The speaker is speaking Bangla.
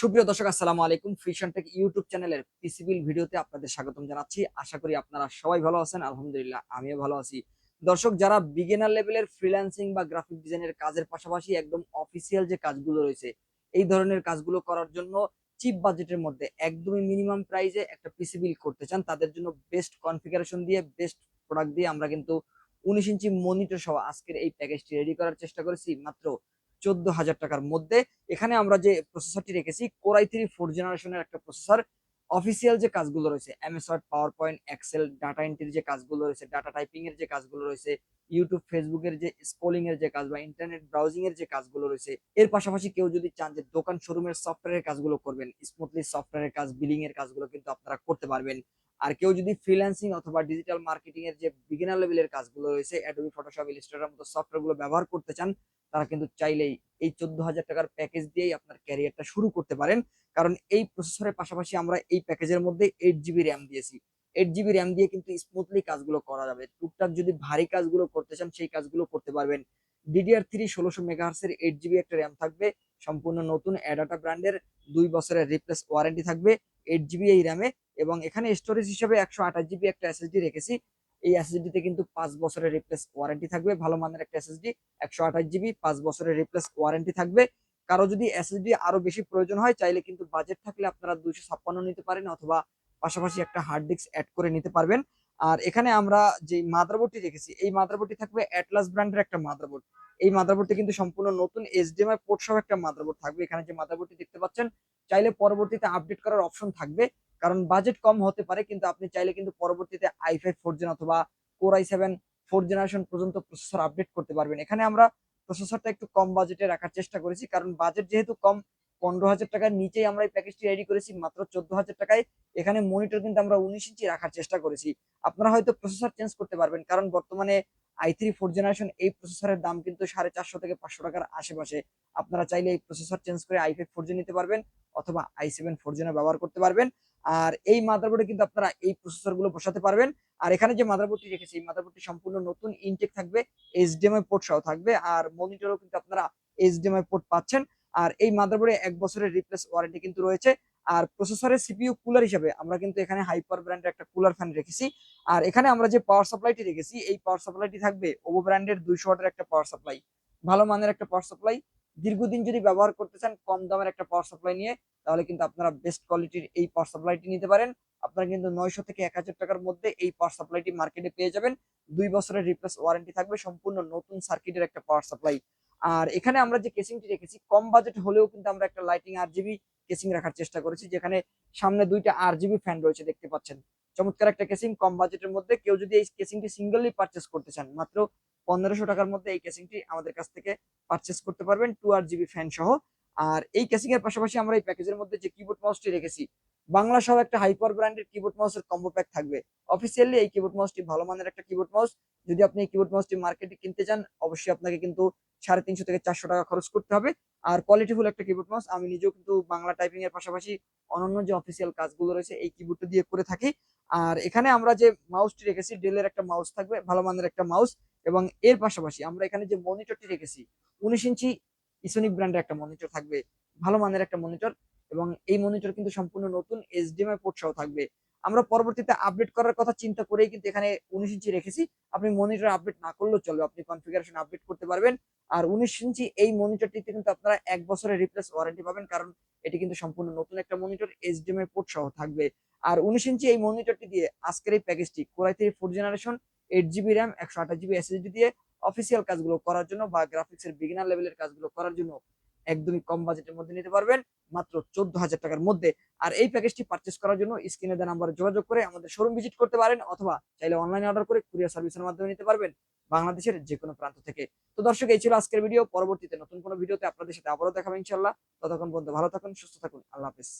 সুপ্রিয় দর্শক, আসসালামু আলাইকুম। ফিশন টেক ইউটিউব চ্যানেলের পিসিবিল ভিডিওতে আপনাদের স্বাগতম জানাচ্ছি। আশা করি আপনারা সবাই ভালো আছেন। আলহামদুলিল্লাহ, আমিও ভালো আছি। দর্শক, যারা বিগিনার লেভেলের ফ্রিল্যান্সিং বা গ্রাফিক ডিজাইনের কাজের পাশাপাশি একদম অফিসিয়াল যে কাজগুলো রয়েছে, এই ধরনের কাজগুলো করার জন্য চিপ বাজেটের মধ্যে একদমই মিনিমাম প্রাইসে একটা পিসি বিল করতে চান, তাদের জন্য বেস্ট কনফিগারেশন দিয়ে বেস্ট প্রোডাক্ট দিয়ে আমরা কিন্তু উনিশ ইঞ্চি মনিটর সহ আজকের এই প্যাকেজটি রেডি করার চেষ্টা করেছি। মাত্র চোদ্দ হাজার টাকার মধ্যে। এখানে আমরা যে প্রসেসরটি রেখেছি কোরাই থ্রি ফোর জেনারেশনের একটা প্রসেসর অফিসিয়াল যে কাজগুলো রয়েছে MS Word PowerPoint Excel data এন্ট্রির যে কাজগুলো রয়েছে ডাটা টাইপিং এর যে কাজগুলো রয়েছে ইউটিউব ফেসবুকের যে স্ক্রলিং এর যে কাজ বা ইন্টারনেট ব্রাউজিং এর যে কাজগুলো রয়েছে, এর পাশাপাশি কেউ যদি চান যে দোকান শোরুমের সফটওয়্যারের কাজগুলো করবেন স্মুথলি সফটওয়্যারের কাজ বিলিং এর কাজগুলো কিন্তু আপনারা করতে পারবেন। আর কেউ যদি ফ্রিল্যান্সিং অথবা ডিজিটাল মার্কেটিং এর যে বিগিনার লেভেলের কাজগুলো রয়েছে অ্যাডোবি ফটোশপ ইলাস্ট্রেটর মতো সফটওয়্যারগুলো ব্যবহার করতে চান তারা কিন্তু চাইলেই এই চোদ্দ হাজার টাকার প্যাকেজ দিয়েই আপনার ক্যারিয়ারটা শুরু করতে পারেন। কারণ এই প্রসেসরের পাশাপাশি আমরা এই প্যাকেজের মধ্যে এইট জিবি র্যাম দিয়েছি। এইট জিবি র্যাম দিয়ে কিন্তু স্মুথলি কাজগুলো করা যাবে। টুকটাক যদি ভারী কাজগুলো করতে চান, সেই কাজগুলো করতে পারবেন। ডিডিআর থ্রি ষোলোশো মেগাহার্সের এইট জিবি একটা র্যাম থাকবে। সম্পূর্ণ নতুন অ্যাডাটা ব্র্যান্ডের দুই বছরের রিপ্লেস ওয়ারেন্টি থাকবে। এইট জিবি এই র্যামে এবং এখানে স্টোরেজ হিসেবে একশো আঠাশ জিবি একটা এসএসডি রেখেছি। এই এসএসডি তে কিন্তু পাঁচ বছরের রিপ্লেস ওয়ারেন্টি থাকবে, ভালো মানের একটা এসএসডি একশো আঠাশ জিবি পাঁচ বছরের রিপ্লেস ওয়ারেন্টি থাকবে। কারও যদি এসএসডি আরও বেশি প্রয়োজন হয়, চাইলে কিন্তু বাজেট থাকলে আপনারা দুইশো ছাপ্পান্ন নিতে পারেন অথবা পাশাপাশি একটা হার্ড ডিস্ক অ্যাড করে নিতে পারবেন। আর এখানে আমরা যে মাদারবোর্ডটি রেখেছি এই মাদারবোর্ডটি থাকবে অ্যাটলাস ব্র্যান্ডের একটা মাদারবোর্ড এই মাদারবোর্ডটি কিন্তু সম্পূর্ণ নতুন এইচডিএমআই পোর্ট সহ একটা মাদারবোর্ড থাকবে। এখানে যে মাদারবোর্ডটি দেখতে পাচ্ছেন, চাইলে পরবর্তীতে আপডেট করার অপশন থাকবে। কারণ বাজেট কম হতে পারে, কিন্তু আপনি চাইলে কিন্তু পরবর্তীতে আই ফাইভ ফোর জেন অথবা core i seven four generation পর্যন্ত প্রসেসর আপডেট করতে পারবেন। এখানে আমরা প্রসেসরটা একটু কম বাজেটে রাখার চেষ্টা করেছি, কারণ বাজেট যেহেতু কম, পনেরো হাজার টাকার নিচেই আমরা এই প্যাকেজটি রেডি করেছি, মাত্র চোদ্দ হাজার টাকায়। এখানে মনিটর কিন্তু আমরা উনিশ ইঞ্চি রাখার চেষ্টা করেছি। আপনারা হয়তো প্রসেসর চেঞ্জ করতে পারবেন, কারণ বর্তমানে আই থ্রি ফোর জেনারেশন এই প্রসেসরের দাম কিন্তু সাড়ে চারশো থেকে পাঁচশো টাকার আশেপাশে। আপনারা চাইলে এই প্রসেসর চেঞ্জ করে আই ফাইভ ফোর জি নিতে পারবেন, অথবা আই সেভেন ফোর জেনে ব্যবহার করতে পারবেন। আর এই মাদারবোর্ডে কিন্তু আপনারা এই প্রসেসরগুলো বসাতে পারবেন। আর এখানে যে মাদারবোর্ডটি রেখেছি, এই মাদারবোর্ডটি সম্পূর্ণ নতুন ইনটেক থাকবে এইচডিএমআই পোর্ট সহ থাকবে, আর মনিটরও কিন্তু আপনারা এইচডিএমআই পোর্ট পাচ্ছেন। আর এই মাদারবোর্ডে এক বছরের রিপ্লেস ওয়ারেন্টি কিন্তু রয়েছে। আর প্রসেসরের সিপিইউ কুলার হিসেবে আমরা কিন্তু এখানে হাইপার ব্র্যান্ডের একটা কুলার ফ্যান রেখেছি। আর এখানে আমরা যে পাওয়ার সাপ্লাইটি রেখেছি, এই পাওয়ার সাপ্লাইটি থাকবে ওভো ব্র্যান্ডের দুইশো ওয়াটের একটা পাওয়ার সাপ্লাই ভালো মানের একটা পাওয়ার সাপ্লাই দীর্ঘদিন যদি ব্যবহার করতে চান কম দামের একটা পাওয়ার সাপ্লাই নিয়ে, তাহলে কিন্তু আপনারা বেস্ট কোয়ালিটির এই পাওয়ার সাপ্লাইটি নিতে পারেন। আপনারা কিন্তু নয়শো থেকে এক হাজার টাকার মধ্যে এই পাওয়ার সাপ্লাইটি মার্কেটে পেয়ে যাবেন। দুই বছরের রিপ্লেস ওয়ারেন্টি থাকবে, সম্পূর্ণ নতুন সার্কিটের একটা পাওয়ার সাপ্লাই আর এখানে আমরা যে কেসিংটি রেখেছি, কম বাজেট হলেও কিন্তু আমরা একটা লাইটিং আর জিবি কেসিং রাখার চেষ্টা করেছি, যেখানে সামনে দুইটা আর জিবি ফ্যান রয়েছে, দেখতে পাচ্ছেন। চমৎকার একটা কেসিং কম বাজেটের মধ্যে কেউ যদি এই কেসিংটি সিঙ্গেলি পারচেস করতে চান, মাত্র পনেরোশো টাকার মধ্যে এই কেসিংটি আমাদের কাছ থেকে পারচেস করতে পারবেন। টু আর জিবি ফ্যান সহ। আর এই কেসিং এর পাশাপাশি আমরা এই প্যাকেজের মধ্যে যে কিবোর্ড মাউসটি রেখেছি, বাংলা সহ একটা হাইপার ব্র্যান্ডের কিবোর্ড মাউসের কম্বো প্যাক থাকবে। অফিসিয়ালি এই কিবোর্ড মাউসটি ভালো মানের একটা কিবোর্ড মাউস যদি আপনি এই কিবোর্ড মাউসটি মার্কেটে কিনতে চান, অবশ্যই আপনাকে কিন্তু সাড়ে তিনশো থেকে চারশো টাকা খরচ করতে হবে। আর কোয়ালিটিফুল একটা কিবোর্ড মাউস আমি নিজেও কিন্তু বাংলা টাইপিং এর পাশাপাশি অন্যান্য যে অফিসিয়াল কাজগুলো রয়েছে, এই কিবোর্ডটা দিয়ে করে থাকি। আর এখানে আমরা যে মাউসটি রেখেছি ডেলের একটা মাউস থাকবে, ভালো মানের একটা মাউস এবং এর পাশাপাশি আমরা এখানে যে মনিটরটি রেখেছি, উনিশ ইঞ্চি ইসোনিক ব্র্যান্ডের একটা মনিটর থাকবে, ভালো মানের একটা মনিটর এবং এই মনিটর কিন্তু সম্পূর্ণ নতুন এইচডিএমআই পোর্ট সহ থাকবে। আমরা পরবর্তীতে আপডেট করার কথা চিন্তা করেই কিন্তু এখানে উনিশ ইঞ্চি রেখেছি। আপনি মনিটর আপডেট না করলেও চলবে, আপনি কনফিগারেশন আপডেট করতে পারবেন। আর উনিশ ইঞ্চি এই মনিটরটিতে কিন্তু আপনারা এক বছরের রিপ্লেস ওয়ারেন্টি পাবেন কারণ এটি কিন্তু সম্পূর্ণ নতুন একটা মনিটর এইচডিএমআই পোর্ট সহ থাকবে। আর উনিশ ইঞ্চি এই মনিটরটি দিয়ে আজকের এই প্যাকেজটি core i three four generation eight GB RAM একশো আঠাশ জিবি এসএসডি দিয়ে অফিসিয়াল কাজগুলো করার জন্য বা গ্রাফিক্সের বিগিনার লেভেলের কাজগুলো করার জন্য একদমই কম বাজেটের মধ্যে নিতে পারবেন। মাত্র চোদ্দ হাজার টাকার মধ্যে। আর এই প্যাকেজটি পারচেস করার জন্য স্ক্রিনে দেওয়া নাম্বারে যোগাযোগ করে আমাদের শোরুম ভিজিট করতে পারেন অথবা চাইলে অনলাইনে অর্ডার করে কুরিয়ার সার্ভিসের মাধ্যমে নিতে পারবেন বাংলাদেশের যে কোনো প্রান্ত থেকে। তো দর্শক, এই ছিল আজকের ভিডিও পরবর্তীতে নতুন কোনো ভিডিওতে আপনাদের সাথে আবারও দেখাবো ইনশাল্লাহ ততক্ষণ পর্যন্ত ভালো থাকুন, সুস্থ থাকুন। আল্লাহ হাফিজ।